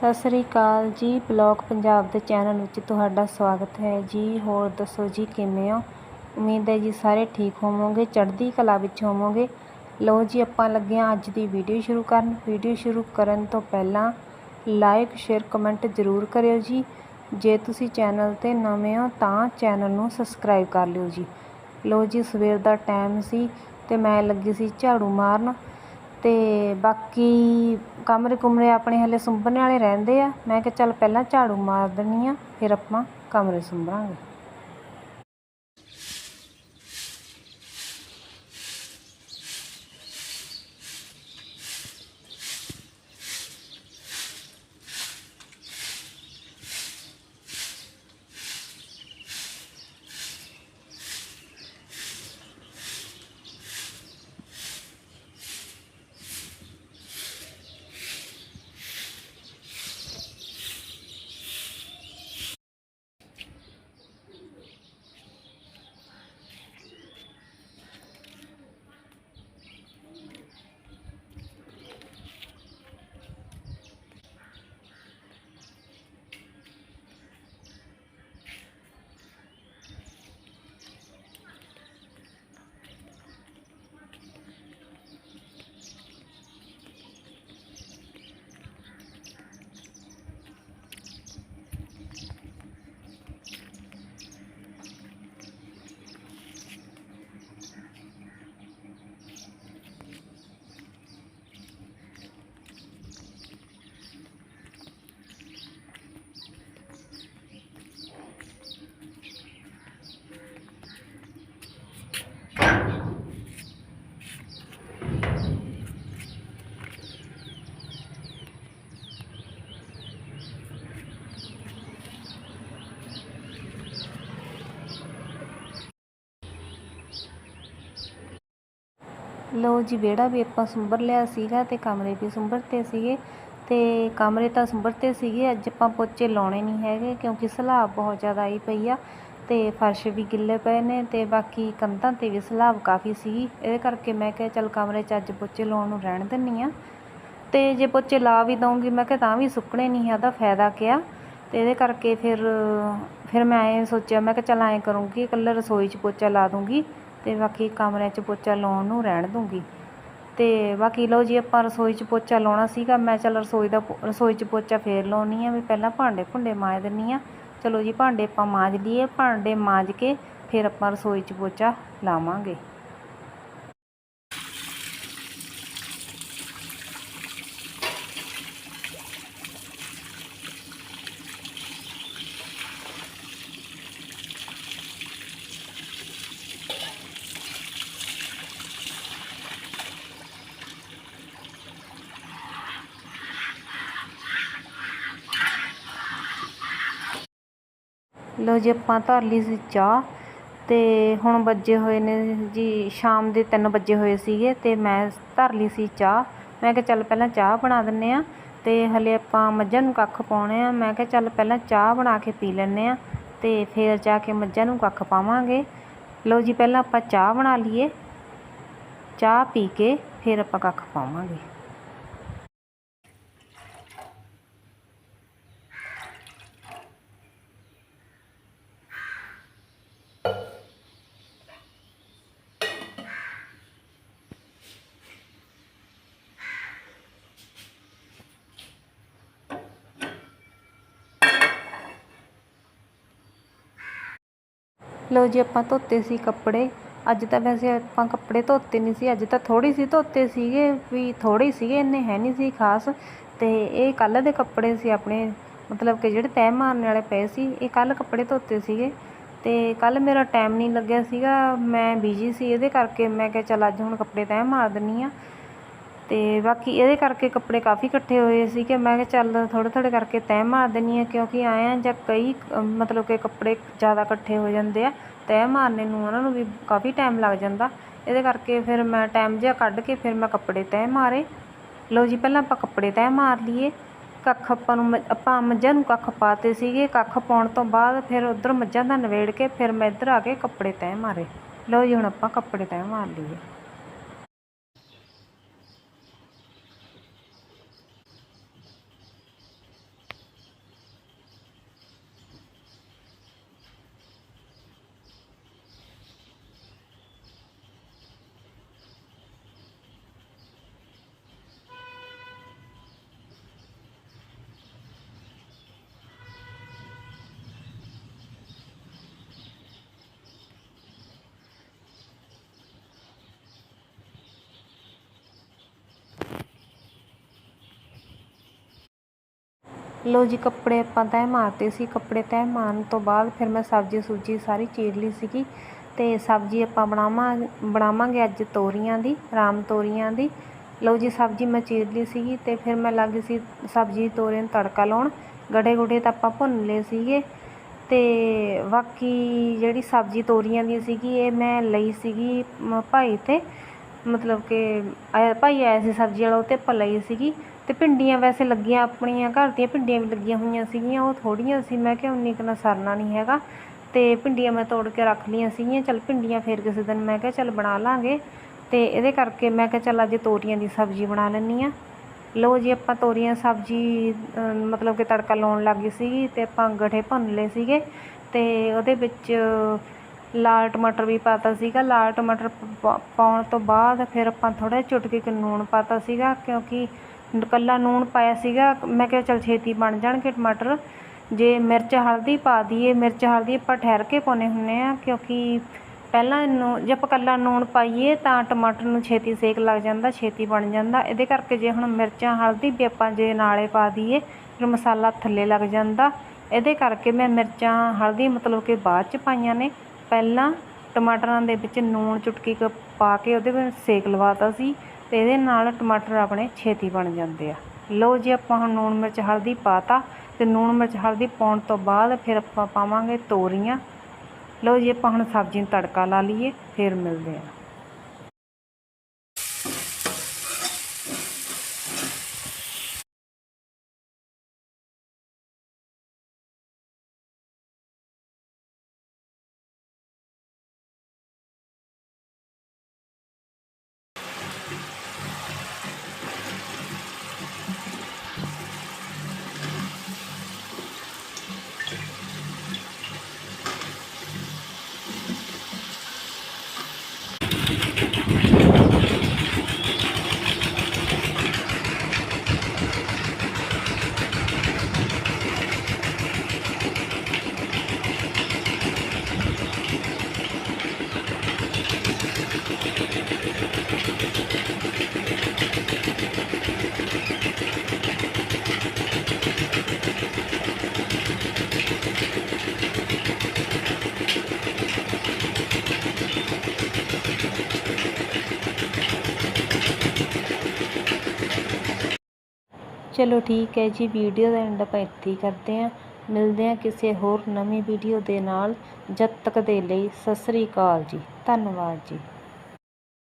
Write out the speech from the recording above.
ਸਤਿ ਸ੍ਰੀ ਅਕਾਲ ਜੀ, ਬਲੌਗ ਪੰਜਾਬ ਦੇ ਚੈਨਲ ਵਿੱਚ ਤੁਹਾਡਾ ਸਵਾਗਤ ਹੈ। ਜੀ, ਹੋਰ ਦੱਸੋ ਜੀ, ਕਿਵੇਂ ਹੋ? ਉਮੀਦ ਹੈ ਜੀ ਸਾਰੇ ਠੀਕ ਹੋਵੋਗੇ, ਚੜ੍ਹਦੀ ਕਲਾ ਵਿੱਚ ਹੋਵੋਗੇ। ਲਓ ਜੀ, ਆਪਾਂ ਲੱਗੇ ਹਾਂ ਅੱਜ ਦੀ ਵੀਡੀਓ ਸ਼ੁਰੂ ਕਰਨ। ਵੀਡੀਓ ਸ਼ੁਰੂ ਕਰਨ ਤੋਂ ਪਹਿਲਾਂ ਲਾਈਕ ਸ਼ੇਅਰ ਕਮੈਂਟ ਜ਼ਰੂਰ ਕਰਿਓ ਜੀ। ਜੇ ਤੁਸੀਂ ਚੈਨਲ ਤੇ ਨਵੇਂ ਹੋ ਤਾਂ ਚੈਨਲ ਨੂੰ ਸਬਸਕ੍ਰਾਈਬ ਕਰ ਲਿਓ ਜੀ। ਲੋ ਜੀ, ਸਵੇਰ ਦਾ ਟਾਈਮ ਸੀ ਤੇ ਮੈਂ ਲੱਗੀ ਸੀ ਝਾੜੂ ਮਾਰਨ। ਤੇ ਬਾਕੀ ਕਮਰੇ ਕੁਮਰੇ ਆਪਣੇ ਹਲੇ ਸੁੰਭਣ ਵਾਲੇ ਰਹਿੰਦੇ ਆ। ਮੈਂ ਕਿਹਾ ਚੱਲ ਪਹਿਲਾਂ ਝਾੜੂ ਮਾਰ ਦਿੰਦੀ ਹਾਂ ਫਿਰ ਆਪਾਂ ਕਮਰੇ ਸੁੰਭਰਾਂਗੇ ਲਓ ਜੀ, ਵਿਹੜਾ ਵੀ ਆਪਾਂ ਸੁੰਬਰ ਲਿਆ ਸੀਗਾ ਤੇ ਕਮਰੇ ਵੀ ਸੁੰਬਰਤੇ ਸੀਗੇ। ਤੇ ਕਮਰੇ ਤਾਂ ਸੁੰਬਰਤੇ ਸੀਗੇ, ਅੱਜ ਆਪਾਂ ਪੋਚੇ ਲਾਉਣੇ ਨਹੀਂ ਹੈਗੇ ਕਿਉਂਕਿ ਸਲਾਬ ਬਹੁਤ ਜ਼ਿਆਦਾ ਆਈ ਪਈ ਆ ਤੇ ਫਰਸ਼ ਵੀ ਗਿੱਲੇ ਪਏ ਨੇ ਤੇ ਬਾਕੀ ਕੰਧਾਂ ਤੇ ਵੀ ਸਲਾਬ ਕਾਫੀ ਸੀ ਇਹਦੇ ਕਰਕੇ ਮੈਂ ਕਿਹਾ ਚੱਲ ਕਮਰੇ 'ਚ ਅੱਜ ਪੋਚੇ ਲਾਉਣ ਨੂੰ ਰਹਿਣ ਦਿੰਨੀ ਆ ਤੇ ਜੇ ਪੋਚੇ ਲਾ ਵੀ ਦਊਂਗੀ, ਮੈਂ ਕਿਹਾ ਤਾਂ ਵੀ ਸੁੱਕਣੇ ਨਹੀਂ ਹੈ ਉਹਦਾ ਫਾਇਦਾ ਕਿਆ? ਤੇ ਇਹਦੇ ਕਰਕੇ ਫਿਰ ਫਿਰ ਮੈਂ ਐਂ ਸੋਚਿਆ, ਮੈਂ ਕਿਹਾ ਚੱਲ ਐਂ ਕਰੂੰਗੀ, ਇਕੱਲੇ ਰਸੋਈ 'ਚ ਪੋਚਾ ਲਾ ਦੂੰਗੀ ਤੇ ਬਾਕੀ ਕਮਰਿਆਂ 'ਚ ਪੋਚਾ ਲਾਉਣ ਨੂੰ ਰਹਿਣ ਦੂੰਗੀ ਤੇ ਬਾਕੀ ਲਓ ਜੀ, ਆਪਾਂ ਰਸੋਈ 'ਚ ਪੋਚਾ ਲਾਉਣਾ ਸੀਗਾ। ਮੈਂ ਚੱਲ ਰਸੋਈ ਦਾ ਪੋ- ਰਸੋਈ 'ਚ ਪੋਚਾ ਫੇਰ ਲਾਉਣੀ ਆ। ਵੀ ਪਹਿਲਾਂ ਭਾਂਡੇ ਭੁੰਡੇ ਮਾਂਜ ਦਿੰਨੀ ਆ। ਚਲੋ ਜੀ, ਭਾਂਡੇ ਆਪਾਂ ਮਾਂਜ ਲਈਏ। ਭਾਂਡੇ ਮਾਂਜ ਕੇ ਫਿਰ ਆਪਾਂ ਰਸੋਈ 'ਚ ਪੋਚਾ ਲਾਵਾਂਗੇ। ਲਓ ਜੀ ਆਪਾਂ ਧਰ ਲਈ ਸੀ ਚਾਹ ਤੇ ਹੁਣ ਵੱਜੇ ਹੋਏ ਨੇ ਜੀ ਸ਼ਾਮ ਦੇ 3 ਵੱਜੇ ਹੋਏ ਸੀਗੇ ਤੇ ਮੈਂ ਧਰ ਲਈ ਸੀ ਚਾਹ। ਮੈਂ ਕਿਹਾ ਚੱਲ ਪਹਿਲਾਂ ਚਾਹ ਬਣਾ ਦਿੰਨੇ ਆ ਤੇ ਹਲੇ ਆਪਾਂ ਮੱਝਾਂ ਨੂੰ ਕੱਖ ਪਾਉਣੇ ਆ। ਮੈਂ ਕਿਹਾ ਚੱਲ ਪਹਿਲਾਂ ਚਾਹ ਬਣਾ ਕੇ ਪੀ ਲੈਨੇ ਆ ਤੇ ਫਿਰ ਜਾ ਕੇ ਮੱਝਾਂ ਨੂੰ ਕੱਖ ਪਾਵਾਂਗੇ। ਲਓ ਜੀ ਪਹਿਲਾਂ ਆਪਾਂ ਚਾਹ ਬਣਾ ਲਈਏ। ਚਾਹ ਪੀ ਕੇ ਫਿਰ ਆਪਾਂ ਕੱਖ ਪਾਵਾਂਗੇ। ਲਓ ਜੀ ਆਪਾਂ ਧੋਤੇ ਸੀ ਕੱਪੜੇ। ਅੱਜ ਤਾਂ ਵੈਸੇ ਆਪਾਂ ਕੱਪੜੇ ਧੋਤੇ ਨਹੀਂ ਸੀ, ਅੱਜ ਤਾਂ ਥੋੜੀ ਸੀ ਧੋਤੇ ਸੀਗੇ, ਵੀ ਥੋੜੇ ਸੀਗੇ, ਇੰਨੇ ਹੈ ਨਹੀਂ ਸੀ ਖਾਸ। ਤੇ ਇਹ ਕੱਲ ਦੇ ਕੱਪੜੇ ਸੀ ਆਪਣੇ, ਮਤਲਬ ਕਿ ਜਿਹੜੇ ਤੈਅ ਮਾਰਨ ਵਾਲੇ ਪਏ ਸੀ, ਇਹ ਕੱਲ ਕੱਪੜੇ ਧੋਤੇ ਸੀਗੇ। ਤੇ ਕੱਲ ਮੇਰਾ ਟਾਈਮ ਨਹੀਂ ਲੱਗਿਆ ਸੀਗਾ, ਮੈਂ ਬਿਜ਼ੀ ਸੀ, ਇਹਦੇ ਕਰਕੇ ਮੈਂ ਕਿਹਾ ਚੱਲ ਅੱਜ ਹੁਣ ਕੱਪੜੇ ਤੈਅ ਮਾਰ ਦਿੰਨੀ ਆ। ਅਤੇ ਬਾਕੀ ਇਹਦੇ ਕਰਕੇ ਕੱਪੜੇ ਕਾਫੀ ਇਕੱਠੇ ਹੋਏ ਸੀ ਕਿ ਮੈਂ ਕਿਹਾ ਚੱਲ ਥੋੜ੍ਹੇ ਥੋੜ੍ਹੇ ਕਰਕੇ ਤੈਅ ਮਾਰ ਦਿੰਦੀ ਹਾਂ ਕਿਉਂਕਿ ਆਇਆ ਜਾਂ ਕਈ ਮਤਲਬ ਕਿ ਕੱਪੜੇ ਜ਼ਿਆਦਾ ਇਕੱਠੇ ਹੋ ਜਾਂਦੇ ਆ ਤੈਅ ਮਾਰਨੇ ਨੂੰ ਉਹਨਾਂ ਨੂੰ ਵੀ ਕਾਫੀ ਟਾਈਮ ਲੱਗ ਜਾਂਦਾ। ਇਹਦੇ ਕਰਕੇ ਫਿਰ ਮੈਂ ਟਾਈਮ ਜਿਹਾ ਕੱਢ ਕੇ ਫਿਰ ਮੈਂ ਕੱਪੜੇ ਤੈਅ ਮਾਰੇ। ਲਓ ਜੀ, ਪਹਿਲਾਂ ਆਪਾਂ ਕੱਪੜੇ ਤੈਅ ਮਾਰ ਲਈਏ। ਕੱਖ ਆਪਾਂ ਨੂੰ ਮ- ਆਪਾਂ ਮੱਝਾਂ ਨੂੰ ਕੱਖ ਪਾਤੇ ਸੀਗੇ, ਕੱਖ ਪਾਉਣ ਤੋਂ ਬਾਅਦ ਫਿਰ ਉਧਰ ਮੱਝਾਂ ਦਾ ਨਵੇੜ ਕੇ ਫਿਰ ਮੈਂ ਇੱਧਰ ਆ ਕੇ ਕੱਪੜੇ ਤੈਅ ਮਾਰੇ। ਲਓ ਜੀ, ਹੁਣ ਆਪਾਂ ਕੱਪੜੇ ਤੈਅ ਮਾਰ ਲਈਏ। ਲਓ ਜੀ, ਕੱਪੜੇ ਆਪਾਂ ਤੈਅ ਮਾਰਤੇ ਸੀ। ਕੱਪੜੇ ਤੈਅ ਮਾਰਨ ਤੋਂ ਬਾਅਦ ਫਿਰ ਮੈਂ ਸਬਜ਼ੀ ਸੁਬਜ਼ੀ ਸਾਰੀ ਚੀਰ ਲਈ ਸੀਗੀ ਤੇ ਸਬਜ਼ੀ ਆਪਾਂ ਬਣਾਵਾਂ, ਬਣਾਵਾਂਗੇ ਅੱਜ ਤੋਰੀਆਂ ਦੀ, ਰਾਮ ਤੋਰੀਆਂ ਦੀ। ਲਓ ਜੀ, ਸਬਜ਼ੀ ਮੈਂ ਚੀਰ ਲਈ ਸੀਗੀ ਤੇ ਫਿਰ ਮੈਂ ਲੱਗ ਗਈ ਸੀ ਸਬਜ਼ੀ ਤੋਰੀਆਂ ਨੂੰ ਤੜਕਾ ਲਾਉਣ। ਗੜੇ ਗੁੜੇ ਤਾਂ ਆਪਾਂ ਭੁੰਨ ਲਏ ਸੀਗੇ ਤੇ ਬਾਕੀ ਜਿਹੜੀ ਸਬਜ਼ੀ ਤੋਰੀਆਂ ਦੀ ਸੀਗੀ ਇਹ ਮੈਂ ਲਈ ਸੀਗੀ ਮ- ਭਾਈ ਤੇ। ਮਤਲਬ ਕਿ ਭਾਈ ਆਇਆ ਸੀ ਸਬਜ਼ੀ ਵਾਲਾ, ਉਹ ਤੇ ਆਪਾਂ ਲਈ ਸੀਗੀ। ਤੇ ਭਿੰਡੀਆਂ ਵੈਸੇ ਲੱਗੀਆਂ ਆਪਣੀਆਂ, ਘਰ ਦੀਆਂ ਭਿੰਡੀਆਂ ਵੀ ਲੱਗੀਆਂ ਹੋਈਆਂ ਸੀਗੀਆਂ, ਉਹ ਥੋੜੀਆਂ ਸੀ, ਮੈਂ ਕਿਹਾ ਉਨੀ ਕੁ ਨਾਲ ਸਰਨਾ ਨਹੀਂ ਹੈਗਾ। ਤੇ ਭਿੰਡੀਆਂ ਮੈਂ ਤੋੜ ਕੇ ਰੱਖ ਲਈਆਂ ਸੀਗੀਆਂ, ਚੱਲ ਭਿੰਡੀਆਂ ਫੇਰ ਕਿਸੇ ਦਿਨ ਮੈਂ ਕਿਹਾ ਚੱਲ ਬਣਾ ਲਾਂਗੇ। ਤੇ ਇਹਦੇ ਕਰਕੇ ਮੈਂ ਕਿਹਾ ਚੱਲ ਅੱਜ ਤੋਰੀਆਂ ਦੀ ਸਬਜ਼ੀ ਬਣਾ ਲੈਂਦੀ ਆ ਲਓ ਜੀ, ਆਪਾਂ ਤੋਰੀਆਂ ਸਬਜ਼ੀ ਮਤਲਬ ਕਿ ਤੜਕਾ ਲਾਉਣ ਲੱਗ ਗਈ ਸੀਗੀ ਤੇ ਆਪਾਂ ਗਠੇ ਭੁੰਨ ਲਏ ਸੀਗੇ। ਤੇ ਉਹਦੇ ਵਿੱਚ ਲਾਲ ਟਮਾਟਰ ਵੀ ਪਾਤਾ ਸੀਗਾ। ਲਾਲ ਟਮਾਟਰ ਪਾ- ਪਾਉਣ ਤੋਂ ਬਾਅਦ ਫਿਰ ਆਪਾਂ ਥੋੜਾ ਚੁਟਕੀ ਕੁ ਲੂਣ ਪਾਤਾ ਸੀਗਾ, ਕਿਉਂਕਿ ਇਕੱਲਾ ਲੂਣ ਪਾਇਆ ਸੀਗਾ। ਮੈਂ ਕਿਹਾ ਚਲ ਛੇਤੀ ਬਣ ਜਾਣਗੇ ਟਮਾਟਰ। ਜੇ ਮਿਰਚ ਹਲਦੀ ਪਾ ਦਈਏ, ਮਿਰਚ ਹਲਦੀ ਆਪਾਂ ਠਹਿਰ ਕੇ ਪਾਉਂਦੇ ਹੁੰਦੇ ਆ, ਕਿਉਂਕਿ ਪਹਿਲਾਂ ਇਹਨੂੰ ਜੇ ਆਪਾਂ ਇਕੱਲਾ ਲੂਣ ਪਾਈਏ ਤਾਂ ਟਮਾਟਰ ਨੂੰ ਛੇਤੀ ਸੇਕ ਲੱਗ ਜਾਂਦਾ, ਛੇਤੀ ਬਣ ਜਾਂਦਾ। ਇਹਦੇ ਕਰਕੇ ਜੇ ਹੁਣ ਮਿਰਚਾਂ ਹਲਦੀ ਵੀ ਆਪਾਂ ਜੇ ਨਾਲੇ ਪਾ ਦਈਏ, ਫਿਰ ਮਸਾਲਾ ਥੱਲੇ ਲੱਗ ਜਾਂਦਾ। ਇਹਦੇ ਕਰਕੇ ਮੈਂ ਮਿਰਚਾਂ ਹਲਦੀ ਮਤਲਬ ਕਿ ਬਾਅਦ ਚ ਪਾਈਆਂ ਨੇ। ਪਹਿਲਾਂ ਟਮਾਟਰਾਂ ਦੇ ਵਿੱਚ ਨੂਣ ਚੁਟਕੀ ਕੁ ਪਾ ਕੇ ਉਹਦੇ ਵਿੱਚ ਸੇਕ ਲਵਾਤਾ ਸੀ। ਤੇ ਇਹਦੇ ਨਾਲ ਟਮਾਟਰ ਆਪਣੇ ਛੇਤੀ ਬਣ ਜਾਂਦੇ ਆ। ਲਓ ਜੀ, ਆਪਾਂ ਹੁਣ ਨੂਣ ਮਿਰਚ ਹਲਦੀ ਪਾਤਾ ਤੇ ਨੂਣ ਮਿਰਚ ਹਲਦੀ ਪਾਉਣ ਤੋਂ ਬਾਅਦ ਫਿਰ ਆਪਾਂ ਪਾਵਾਂਗੇ ਤੋਰੀਆਂ। ਲਓ ਜੀ, ਆਪਾਂ ਹੁਣ ਸਬਜ਼ੀ ਨੂੰ ਤੜਕਾ ਲਾ ਲਈਏ, ਫਿਰ ਮਿਲਦੇ ਆ। ਚਲੋ ਠੀਕ ਹੈ ਜੀ ਵੀਡੀਓ ਦਾ ਐਂਡ ਆਪਾਂ ਇੱਥੇ ਹੀ ਕਰਦੇ ਹਾਂ। ਮਿਲਦੇ ਹਾਂ ਕਿਸੇ ਹੋਰ ਨਵੀਂ ਵੀਡੀਓ ਦੇ ਨਾਲ। ਜਦ ਤੱਕ ਦੇ ਲਈ ਸਤਿ ਸ੍ਰੀ ਅਕਾਲ ਜੀ। ਧੰਨਵਾਦ ਜੀ।